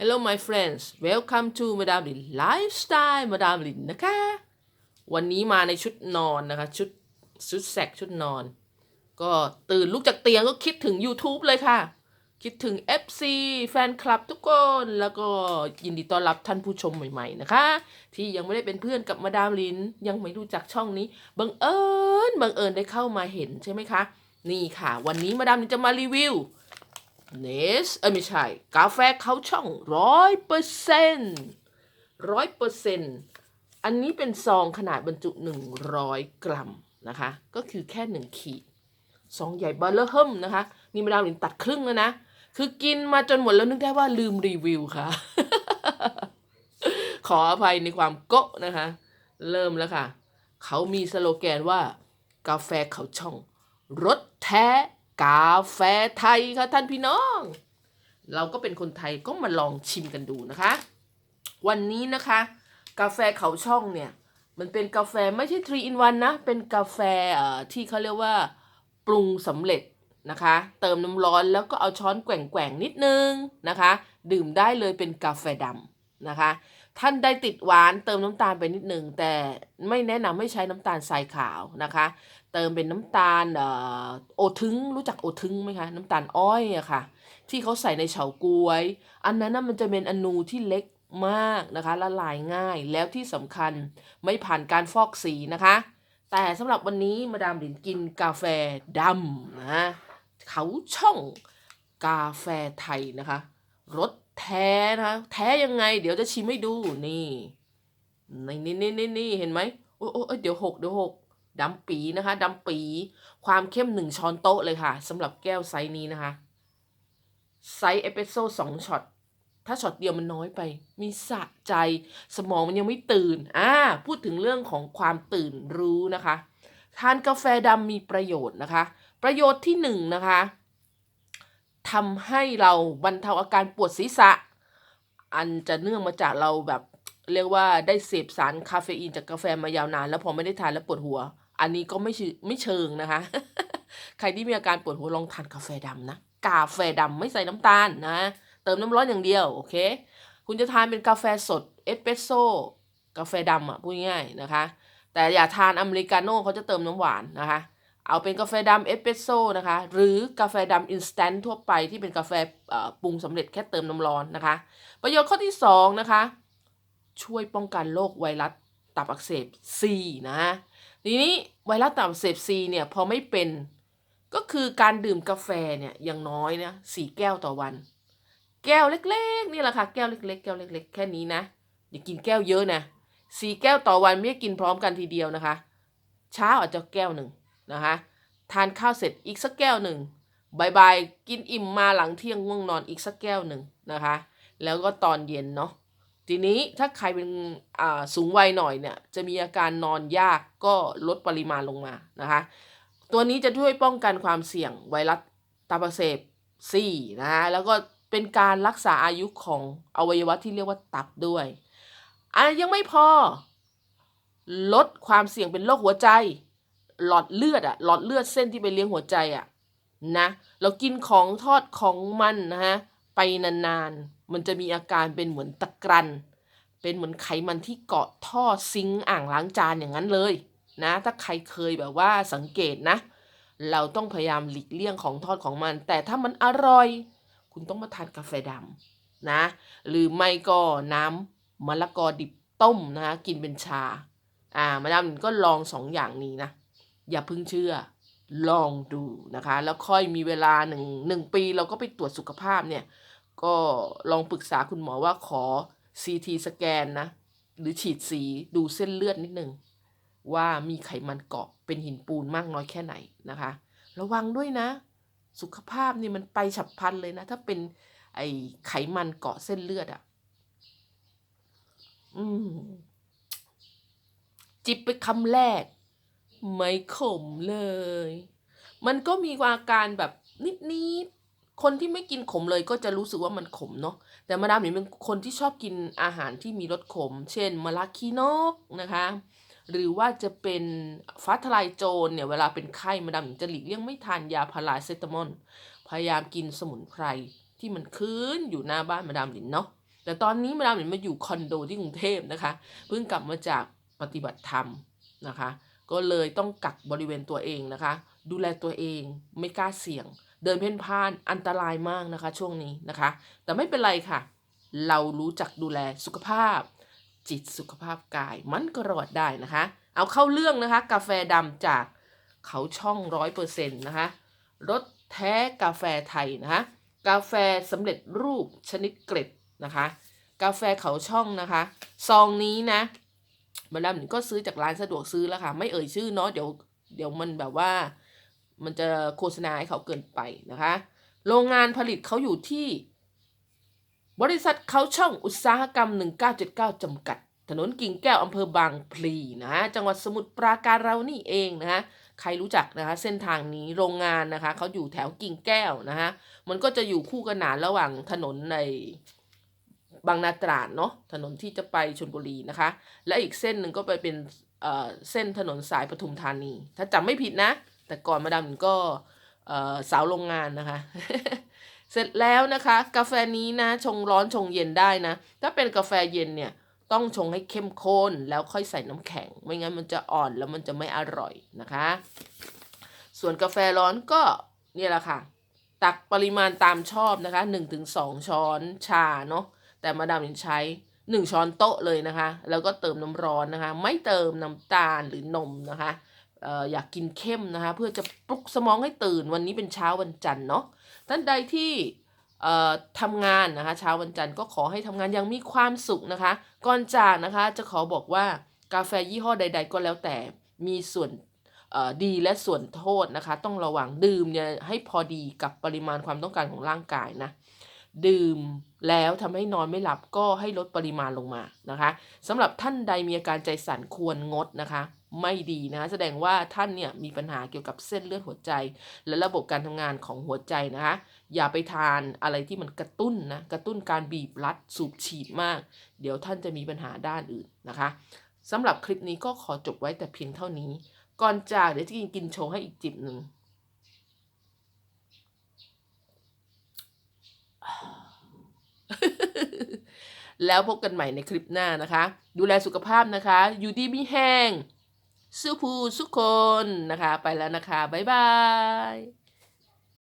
Hello my friends welcome to Madame Lin Lifestyle Madame Lin นะคะ วันนี้มาในชุดนอนนะคะ ชุดชุดแสกชุดนอน ก็ตื่นลุกจากเตียงก็คิดถึง YouTube เลยค่ะ คิดถึง FC แฟนคลับทุกคน แล้วก็ยินดีต้อนรับท่านผู้ชมใหม่ๆนะคะ ที่ยังไม่ได้เป็นเพื่อนกับมาดามลิน ยังไม่รู้จักช่องนี้ บังเอิญบังเอิญได้เข้ามาเห็นใช่ไหมคะ นี่ค่ะ วันนี้มาดามลินจะมารีวิว เนสเออไม่ใช่ กาแฟเขาช่องร้อยเปอร์เซนต์ร้อยเปอร์เซนต์อันนี้เป็นซองขนาดบรรจุหนึ่งร้อยกรัมนะคะ ก็คือแค่หนึ่งขีดซองใหญ่เบอร์เลอร์เฮิมนะคะ นี่มาดามลินตัดครึ่งแล้วนะ คือกินมาจนหมดแล้วนึกได้ว่าลืมรีวิวค่ะ ขออภัยในความโกะนะคะ เริ่มแล้วค่ะ เขามีสโลแกนว่า กาแฟเขาช่องรสแท้ กาแฟไทยค่ะท่านพี่น้อง เราก็เป็นคนไทยก็มาลองชิมกันดูนะคะ วันนี้นะคะ กาแฟเขาช่องเนี่ย มันเป็นกาแฟไม่ใช่3 in 1นะ เป็นกาแฟที่เขาเรียกว่าปรุงสำเร็จนะคะ เติมน้ำร้อนแล้วก็เอาช้อนแกว่งๆนิดนึงนะคะ ดื่มได้เลยเป็นกาแฟดำนะคะ ท่านได้ติดหวานเติมน้ำตาลไปนิดนึงแต่ไม่แนะนำให้ใช้น้ำตาลทรายขาวนะคะ เติมเป็นน้ำตาลเอ่อโอทึงรู้จักโอทึงไหมคะ น้ำตาลอ้อยอะค่ะ ที่เขาใส่ในเฉาก๊วย อันนั้นน่ะมันจะเป็นอนูที่เล็กมากนะคะละลายง่ายแล้วที่สำคัญไม่ผ่านการฟอกสีนะคะ แต่สำหรับวันนี้มาดามหลินกินกาแฟดำนะเขาช่องกาแฟไทยนะคะรสแท้นะคะแท้ยังไง เดี๋ยวจะชิมให้ดูนี่นี่นี่นี่นี่เห็นไหมโอ้โอ้เดี๋ยวหกเดี๋ยวหก ดำปีนะคะดำปี ความเข้มหนึ่งช้อนโต๊ะเลยค่ะสำหรับแก้วไซส์นี้นะคะ ไซส์เอสเปรสโซ่สองช็อตถ้าช็อตเดียวมันน้อยไป มีสะใจ สมองมันยังไม่ตื่นอ่าพูดถึงเรื่องของความตื่นรู้นะคะ ทานกาแฟดำมีประโยชน์นะคะ ประโยชน์ที่หนึ่งนะคะทำให้เราบรรเทาอาการปวดศีรษะ อันจะเนื่องมาจากเราแบบเรียกว่าได้เสพสารคาเฟอีนจากกาแฟมายาวนาน แล้วพอไม่ได้ทานแล้วปวดหัว อันนี้ก็ไม่ไม่เชิงนะคะ ใครที่มีอาการปวดหัวลองทานกาแฟดำนะ กาแฟดำไม่ใส่น้ำตาลนะ เติมน้ำร้อนอย่างเดียว โอเค คุณจะทานเป็นกาแฟสดเอสเปรสโซ่กาแฟดำอะพูดง่ายนะคะ แต่อย่าทานอเมริกาโน่เขาจะเติมน้ำหวานนะคะ เอาเป็นกาแฟดำเอสเปรสโซ่นะคะ หรือกาแฟดำอินสแตนต์ทั่วไปที่เป็นกาแฟปรุงสำเร็จแค่เติมน้ำร้อนนะคะ ประโยชน์ข้อที่สองนะคะ ช่วยป้องกันโรคไวรัสตับอักเสบซีนะ ทีนี้ไวรัสตับเสบซีเนี่ยพอไม่เป็นก็คือการดื่มกาแฟเนี่ยอย่างน้อยนะสี่แก้วต่อวัน แก้วเล็กๆนี่แหละค่ะแก้วเล็กๆแก้วเล็ก ๆ แค่นี้นะอย่ากินแก้วเยอะนะสี่แก้วต่อวันไม่ได้กินพร้อมกันทีเดียวนะคะ เช้าอาจจะแก้วหนึ่งนะคะทานข้าวเสร็จอีกสักแก้วหนึ่งบายๆกินอิ่มมาหลังเที่ยงง่วงนอนอีกสักแก้วหนึ่งนะคะ แล้วก็ตอนเย็นเนาะ ทีนี้ถ้าใครเป็นอ่าสูงวัยหน่อยเนี่ยจะมีอาการนอนยากก็ลดปริมาณลงมานะคะตัวนี้จะช่วยป้องกันความเสี่ยงไวรัสตับอักเสบซีนะฮะแล้วก็เป็นการรักษาอายุของอวัยวะที่เรียกว่าตับด้วยอะยังไม่พอ ลดความเสี่ยงเป็นโรคหัวใจ หลอดเลือดอะหลอดเลือดเส้นที่ไปเลี้ยงหัวใจอะนะเรากินของทอดของมันนะฮะไปนานๆ มันจะมีอาการเป็นเหมือนตะกรัน เป็นเหมือนไขมันที่เกาะท่อซิงอ่างล้างจานอย่างนั้นเลยนะ ถ้าใครเคยแบบว่าสังเกตนะ เราต้องพยายามหลีกเลี่ยงของทอดของมัน แต่ถ้ามันอร่อย คุณต้องมาทานกาแฟดำนะ หรือไม่ก็น้ำมะละกอดิบต้มนะคะกินเป็นชา อ่า มาดามก็ลองสองอย่างนี้นะ อย่าเพิ่งเชื่อ ลองดูนะคะ แล้วค่อยมีเวลาหนึ่งหนึ่งปีเราก็ไปตรวจสุขภาพเนี่ย ก็ลองปรึกษาคุณหมอว่าขอ CT สแกนนะ หรือฉีดสีดูเส้นเลือดนิดนึง ว่ามีไขมันเกาะเป็นหินปูนมากน้อยแค่ไหนนะคะ ระวังด้วยนะ สุขภาพนี่มันไปฉับพลันเลยนะ ถ้าเป็นไอไขมันเกาะเส้นเลือดอะ่ะ อืม จิบไปคำแรก ไม่ขมเลย มันก็มีอาการแบบนิดๆ คนที่ไม่กินขมเลยก็จะรู้สึกว่ามันขมเนาะแต่มาดามหนิงเป็นคนที่ชอบกินอาหารที่มีรสขม เช่นมะระคีนกนะคะ หรือว่าจะเป็นฟ้าทลายโจรเนี่ยเวลาเป็นไข้มาดามหนิงจะหลีกเลี่ยงไม่ทานยาพาราเซตามอลพยายามกินสมุนไพรที่มันคืนอยู่หน้าบ้านมาดามหลินเนาะแต่ตอนนี้มาดามเห็นมาอยู่คอนโดที่กรุงเทพนะคะเพิ่งกลับมาจากปฏิบัติธรรมนะคะ ก็เลยต้องกักบริเวณตัวเองนะคะ ดูแลตัวเองไม่กล้าเสี่ยง เดินเพ่นพ่านอันตรายมากนะคะ ช่วงนี้นะคะ แต่ไม่เป็นไรค่ะ เรารู้จักดูแลสุขภาพ จิตสุขภาพกายมันก็รอดได้นะคะ เอาเข้าเรื่องนะคะ กาแฟดำจากเขาช่องร้อยเปอร์เซ็นต์นะคะรสแท้กาแฟไทยนะคะกาแฟสำเร็จรูปชนิดเกล็ดนะคะ กาแฟเขาช่องนะคะซองนี้นะมาดามหนิงก็ซื้อจากร้านสะดวกซื้อแล้วค่ะ ไม่เอ่ยชื่อเนาะเดี๋ยวเดี๋ยวมันแบบว่า มันจะโฆษณาให้เขาเกินไปนะคะ โรงงานผลิตเขาอยู่ที่ บริษัทเขาช่องอุตสาหกรรม 1979 จำกัด ถนนกิ่งแก้วอำเภอบางพลีนะฮะจังหวัดสมุทรปราการเรานี่เองนะฮะใครรู้จักนะคะเส้นทางนี้โรงงานนะคะเขาอยู่แถวกิ่งแก้วนะฮะมันก็จะอยู่คู่กันหนานระหว่างถนนในบางนาตราดเนาะถนนที่จะไปชลบุรีนะคะ และอีกเส้นหนึ่งก็ไปเป็นเอ่อเส้นถนนสายปทุมธานี ถ้าจำไม่ผิดนะ แต่ก่อนมาดามก็สาวโรงงานนะคะ เสร็จแล้วนะคะ กาแฟนี้นะ ชงร้อนชงเย็นได้นะ ถ้าเป็นกาแฟเย็นเนี่ยต้องชงให้เข้มข้นแล้วค่อยใส่น้ำแข็ง ไม่งั้นมันจะอ่อนแล้วมันจะไม่อร่อยนะคะ ส่วนกาแฟร้อนก็เนี่ยแหละค่ะ ตักปริมาณตามชอบนะคะ 1-2 ช้อนชาเนาะแต่มาดามใช้ 1 ช้อนโต๊ะเลยนะคะ แล้วก็เติมน้ำร้อนนะคะ ไม่เติมน้ำตาลหรือนมนะคะ อยากกินเข้มนะคะเพื่อจะปลุกสมองให้ตื่นวันนี้เป็นเช้าวันจันทร์เนาะท่านใดที่ทำงานนะคะเช้าวันจันทร์ก็ขอให้ทำงานอย่างมีความสุขนะคะ ก่อนจากนะคะจะขอบอกว่ากาแฟยี่ห้อใด ๆ ก็แล้วแต่มีส่วนดีและส่วนโทษนะคะ ต้องระวังดื่มเนี่ยให้พอดีกับปริมาณความต้องการของร่างกายนะดื่มแล้วทำให้นอนไม่หลับก็ให้ลดปริมาณลงมานะคะสำหรับท่านใดมีอาการใจสั่นควรงดนะคะ ไม่ดีนะ แสดงว่าท่านเนี่ยมีปัญหาเกี่ยวกับเส้นเลือดหัวใจ และระบบการทำงานของหัวใจนะคะ อย่าไปทานอะไรที่มันกระตุ้นนะ กระตุ้นการบีบรัดสูบฉีดมาก เดี๋ยวท่านจะมีปัญหาด้านอื่นนะคะสำหรับคลิปนี้ก็ขอจบไว้แต่เพียงเท่านี้ ก่อนจากเดี๋ยวจะกินกินโชว์ให้อีกจิบหนึ่งแล้วพบกันใหม่ในคลิปหน้านะคะ ดูแลสุขภาพนะคะ อยู่ดีมีแห้ง สู้ผู้สุขคนนะคะ ไปแล้วนะคะ บ๊ายบาย